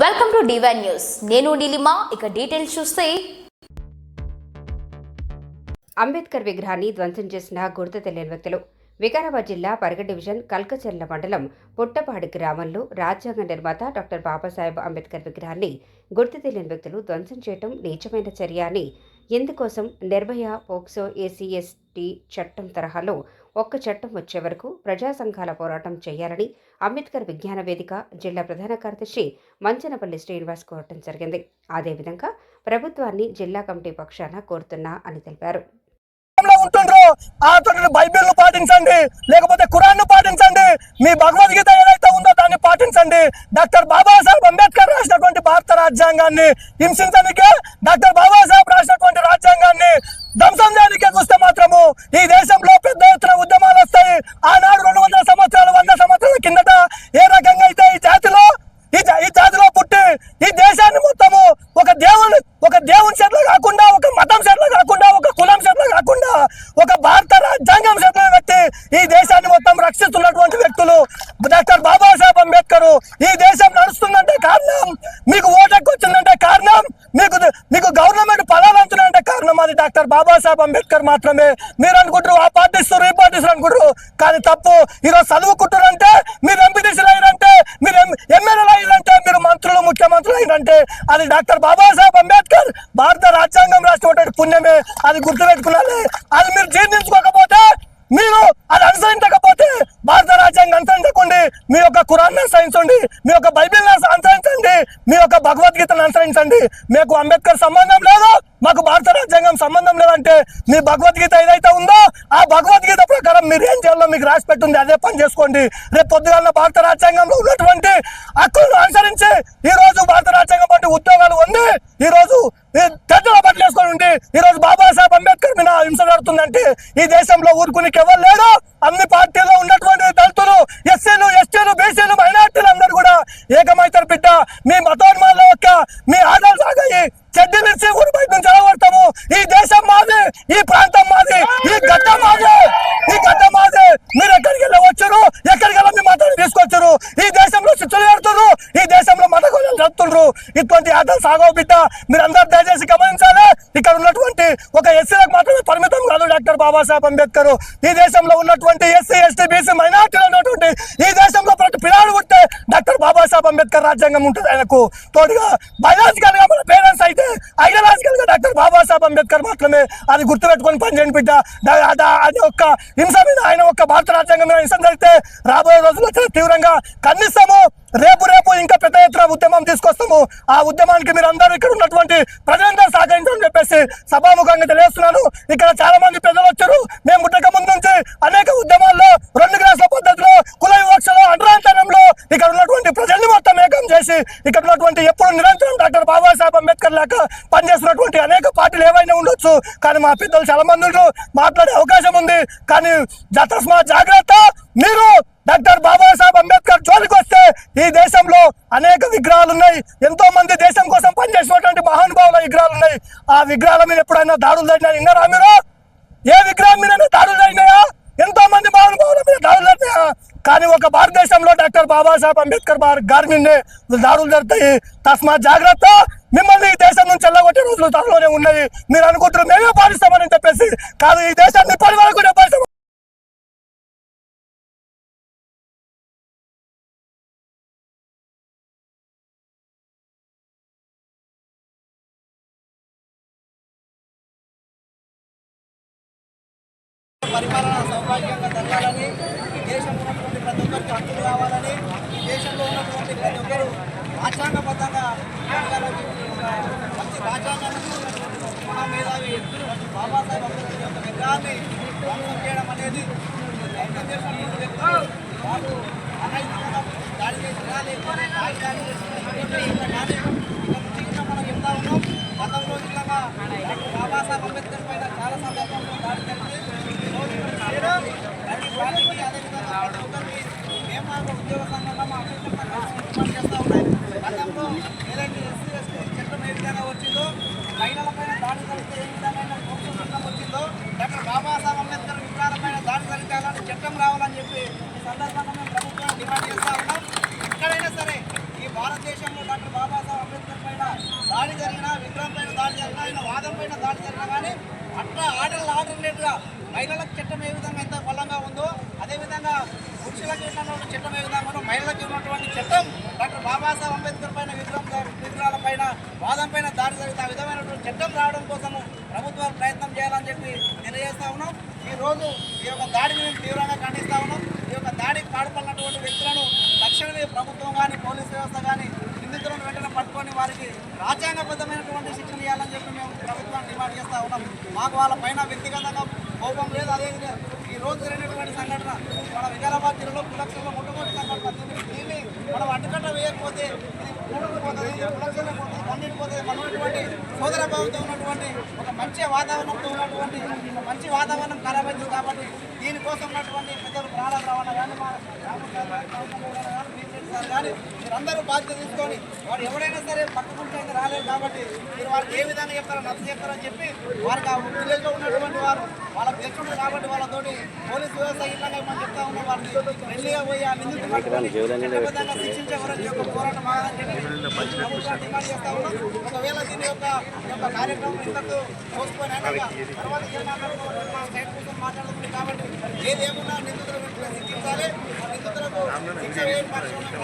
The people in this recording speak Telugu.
వెల్కమ్ టు డివైన్ న్యూస్ నేను నీలిమా ఇక డీటెయిల్స్ చూస్తే. అంబేద్కర్ విగ్రహాన్ని ధ్వంసం చేసిన గుర్తు తెలియని వ్యక్తులు. వికారాబాద్ జిల్లా పరగ డివిజన్ కల్కచెర్ల మండలం పుట్టపాడు గ్రామంలో రాజ్యాంగ నిర్మాత డాక్టర్ బాబాసాహెబ్ అంబేద్కర్ విగ్రహాన్ని గుర్తు తెలియని వ్యక్తులు ధ్వంసం చేయడం నీచమైన చర్య అని. ఇందుకోసం నిర్భయ పోక్సో ఏసీఎస్టీ చట్టం తరహాలో ఒక్క చట్టం వచ్చే వరకు ప్రజా సంఘాల పోరాటం చేయాలని అంబేద్కర్ విజ్ఞాన వేదిక జిల్లా ప్రధాన కార్యదర్శి మంచనపల్లి శ్రీనివాస్ కోరటం జరిగింది. అదేవిధంగా ప్రభుత్వాన్ని జిల్లా కమిటీ పక్షాన కోరుతున్నా అని తెలిపారు. ఆ బైబిల్ పాటించండి లేకపోతే ఖురాన్ను పాటించండి. మీ భగవద్గీత ఏదైతే ఉందో దాన్ని పాటించండి. డాక్టర్ బాబాసాహెబ్ అంబేద్కర్ రాసినటువంటి భారత రాజ్యాంగాన్ని హింసించడానికే డాక్టర్ బాబాసాహెబ్ రాసినటువంటి రాజ్యాంగాన్ని ధ్వంసం చేయడానికే చూస్తే మాత్రము ఈ దేశంలో ఆనాడు రెండు వందల సంవత్సరాలు వంద సంవత్సరాల కిందట ఏ రకంగా అయితే ఈ జాతిలో ఈ జాతిలో పుట్టి ఈ దేశాన్ని మొత్తము ఒక దేవుని ఒక దేవుని చేతిలో కాకుండా ఒక మతం చేతిలో కాకుండా ఒక కులం చేతిలో కాకుండా ఒక భారత రాజ్యాంగం చేతిలో పెట్టి ఈ దేశాన్ని మొత్తం రక్షిస్తున్నటువంటి వ్యక్తులు డాక్టర్ బాబాసాహెబ్ అంబేద్కర్. ఈ దేశం నడుస్తుందంటే కారణం మీకు ఓటకు వచ్చిందంటే కారణం మీకు మీకు గవర్నమెంట్ పదాలు కారణం అది డాక్టర్ బాబాసాహెబ్ అంబేద్కర్ మాత్రమే. మీరు అనుకుంటారు పాటిస్తారు ఏం ఈ అనుకుంటారు? కానీ తప్పు. ఈరోజు చదువుకుంటారంటే మీరు ఎంపీటీసీలు అయ్యారంటే మీరు ఎమ్మెల్యేలు అయ్యారంటే మీరు మంత్రులు ముఖ్యమంత్రులు అయ్యారంటే అది డాక్టర్ బాబాసాహెబ్ అంబేద్కర్ భారత రాజ్యాంగం రాసినటువంటి పుణ్యమే. అది గుర్తుపెట్టుకున్నాను అది మీరు జీర్ణించుకోకపోతే మీరు అది అనుసరించకపోతే భారత రాజ్యాంగం అనుసరించకండి. మీ యొక్క కురాన్ని అనుసరించండి. మీ యొక్క బైబిల్ అనుసరించండి. మీ యొక్క భగవద్గీతను అనుసరించండి. మీకు అంబేద్కర్ సంబంధం లేదు మాకు భారత రాజ్యాంగం సంబంధం లేదంటే మీ భగవద్గీత ఏదైతే ఉందో ఆ భగవద్గీత ప్రకారం మీరు ఏం చేయాలో మీకు రాసి పెట్టుంది. అదే పని చేసుకోండి. రేపు పొద్దుగాల భారత రాజ్యాంగంలో ఉన్నటువంటి హక్కులను అనుసరించి ఈ రోజు భారత రాజ్యాంగం వంటి ఉద్యోగాలు ఉంది. ఈ రోజు తెడ్డల ఉండి ఈ రోజు బాబాసాహెబ్ అంబేద్కర్ మీద హింస జరుగుతుందంటే ఈ దేశంలో ఊరుకునికి ఎవరు లేరు? అన్ని పార్టీల్లో ఉన్నటువంటి దళితులు ఎస్సీలు ఎస్టీలు బీసీలు మైనార్ మత ఇటువంటి ఆటలు సాగవు బిడ్డ. మీరు అందరు దయచేసి గమనించాలి. ఇక్కడ ఉన్నటువంటి ఒక ఎస్సీలకు మాత్రమే పరిమితం కాదు డాక్టర్ బాబాసాహెబ్ అంబేద్కర్. ఈ దేశంలో ఉన్నటువంటి ఎస్సీ ఎస్టీ బీసీ మైనార్టీలు ఉన్నటువంటి ఈ దేశంలో ప్రతి పిల్లాడు ఉంటే డాక్టర్ బాబాసాహెబ్ అంబేద్కర్ రాజ్యాంగం ఉంటుంది ఆయనకు. తోడుగా బయాలజికల్గా మన పేరెంట్స్ అయితే ఐడియాలజికల్గా డాక్టర్ బాబాసాహెబ్ అంబేద్కర్ మాత్రమే అది గుర్తుపెట్టుకొని పనిచేయండి బిడ్డ. అది ఒక్క హింస మీద ఆయన ఒక్క భారత రాజ్యాంగం మీద హింస జరిగితే రాబోయే రోజుల్లో చాలా తీవ్రంగా ఖండిస్తాము. రేపు రేపు ఇంకా పెద్ద ఎత్తున ఉద్యమం తీసుకొస్తాము. ఆ ఉద్యమానికి మీరు అందరూ ఇక్కడ ఉన్నటువంటి ప్రజలందరూ సహకరించాలని చెప్పేసి సభాముఖంగా తెలియజేస్తున్నాను. ఇక్కడ చాలా మంది పెద్దలు వచ్చారు. మేము పుట్టక ముందు నుంచి అనేక ఉద్యమాల్లో రెండు గ్లాసుల పద్ధతిలో కుల వివక్షలో అంటరాంతరంలో ఇక్కడ ఉన్నటువంటి ప్రజల్ని మొత్తం ఏకం చేసి ఇక్కడ ఉన్నటువంటి ఎప్పుడు నిరంతరం డాక్టర్ బాబాసాహెబ్ అంబేద్కర్ లాగా పనిచేస్తున్నటువంటి అనేక పార్టీలు ఏవైనా ఉండొచ్చు. కానీ మా పెద్దలు చాలా మంది మాట్లాడే అవకాశం ఉంది. కానీ జ- జాగ్రత్త. మీరు డాక్టర్ బాబాసాహెబ్ అంబేద్కర్ జోలికి వస్తే ఈ దేశంలో అనేక విగ్రహాలు ఉన్నాయి. ఎంతో మంది దేశం కోసం పనిచేసినటువంటి మహానుభావుల విగ్రహాలు ఉన్నాయి. ఆ విగ్రహాల మీద ఎప్పుడైనా దాడులు జరిగినాయి? విన్నారా మీరు? ఏ విగ్రహం మీద దాడులు జరిగినాయా? ఎంతో మంది మహానుభావుల మీద దాడులు జరిగినాయా? కానీ ఒక భారతదేశంలో డాక్టర్ బాబాసాహెబ్ అంబేద్కర్ బార్- గారి మీదే దాడులు జరుగుతాయి. తస్మాత్ జాగ్రత్త. మిమ్మల్ని ఈ దేశం నుంచి వెళ్ళగొట్టే రోజులు త్వరలోనే ఉన్నాయి మీరు అనుకుంటారు మేమే పాటిస్తామని చెప్పేసి. కాదు ఈ దేశాన్ని ఇప్పటి వరకు పరిపాలన సౌభాగ్యంగా జరగాలని ఈ దేశంలో ఉన్నటువంటి ప్రతి ఒక్కరికి హక్కులు కావాలని ఈ దేశంలో ఉన్నటువంటి ప్రతి ఒక్కరు రాజ్యాంగబద్ధంగా మంచి రాజ్యాంగానికి మహామేధావి బాబాసాహెబ్ అంబేద్కర్ యొక్క విగ్రహాన్ని ధ్వంసం చేయడం అనేది భారతదేశంలో వ్యక్తులు వాళ్ళు అనైతికంగా దాడి చేసినా లేకపోతే దాడి చేసినా కానీ గతంలో ఇట్లాగా బాబాసాహెబ్ అంబేద్కర్ పైన చాలా సందర్భంలో దాడి జరిగింది. పనిచేస్తూ ఉన్నాయి గతంలో ఏదైతే ఎస్సీ ఎస్టీ చట్టం ఏ విధంగా వచ్చిందో మహిళలపైన దాడి జరిగితే ఏ విధమైన కోర్టు చట్టం వచ్చిందో డాక్టర్ బాబాసాహెబ్ అంబేద్కర్ విగ్రహాలపైన దాడి జరిగాలని చట్టం రావాలని చెప్పి సందర్భంగా డిమాండ్ చేస్తూ ఉన్నాం ఎక్కడైనా సరే ఈ భారతదేశంలో డాక్టర్ బాబాసాహెబ్ అంబేద్కర్ పైన దాడి జరిగినా విగ్రహం దాడి జరిగినా ఆయన వాదం పైన దాడి జరిగినా కానీ అట్లా ఆటలు ఆటలేట్గా మహిళలకు చట్టం ఏ విధంగా ఎంత బలంగా ఉందో అదేవిధంగా పురుషులకు ఉన్నటువంటి చట్టం ఏ విధంగా మహిళలకు ఉన్నటువంటి చట్టం డాక్టర్ బాబాసాహెబ్ అంబేద్కర్ పైన విగ్రహం విగ్రహాల పైన వాదం పైన దాడి జరిగితే ఆ విధమైనటువంటి చట్టం రావడం కోసము ప్రభుత్వాలు ప్రయత్నం చేయాలని చెప్పి తెలియజేస్తా ఉన్నాం. ఈ రోజు ఈ యొక్క దాడిని మేము తీవ్రంగా ఖండిస్తా ఉన్నాం. ఈ యొక్క దాడికి పాల్పడినటువంటి వ్యక్తులను తక్షణమే ప్రభుత్వం కానీ పోలీస్ వ్యవస్థ కానీ నిందితులను వెంటనే పట్టుకొని వారికి రాజ్యాంగబద్ధమైనటువంటి శిక్షణ ఇవ్వాలని చెప్పి మేము ప్రభుత్వాన్ని డిమాండ్ చేస్తా ఉన్నాం. మాకు వాళ్ళ పైన వ్యక్తిగతంగా కోపం లేదు. అదేవిధంగా రోజు జరిగినటువంటి సంఘటన మన వికారాబాద్ జిల్లాలో కులక్షణలో మొట్టమొదటి సంఘటన దీన్ని- మనం అడ్డుకట్ట వేయకపోతే ఇది కూడుకుపోతుంది ఇది మనం ఉన్నటువంటి సోదర భావంతో ఉన్నటువంటి ఒక మంచి వాతావరణంతో ఉన్నటువంటి ఒక మంచి వాతావరణం ఖరాబ్ అవుతుంది కాబట్టి దీనికోసం ఉన్నటువంటి ప్రజలు ప్రాణ రవాణా కానీ మా కానీ, సార్ కానీ మీరందరూ బాధ్యత తీసుకొని వాడు ఎవడైనా సరే అయితే రాలేదు కాబట్టి మీరు వారికి ఏ విధంగా చెప్తారో నచ్చ చెప్తారని చెప్పి వారికి ఆ విలేజ్లో ఉన్నటువంటి వారు వాళ్ళకి తెలుసుంటారు కాబట్టి వాళ్ళతోటి పోలీస్ వ్యవస్థ ఇట్లా మనం చెప్తా ఉన్నాం. వారిని ఫ్రెండ్లీగా పోయి ఆ నిందితులు పట్టుకొని చట్టబద్ధంగా శిక్షించే వరకు యొక్క పోరాటం ఆగాలని చెప్పి ప్రభుత్వాన్ని డిమాండ్ చేస్తా ఉన్నాం. ఒకవేళ దీని యొక్క కార్యక్రమం ఇంతకు పోస్ట్పోన్ అయినాక తర్వాత సైడ్ కోసం మాట్లాడుతుంది కాబట్టి ఏదేమున్నా నిందితులు శిక్షించాలి. నిందితులకు శిక్ష పక్షంలో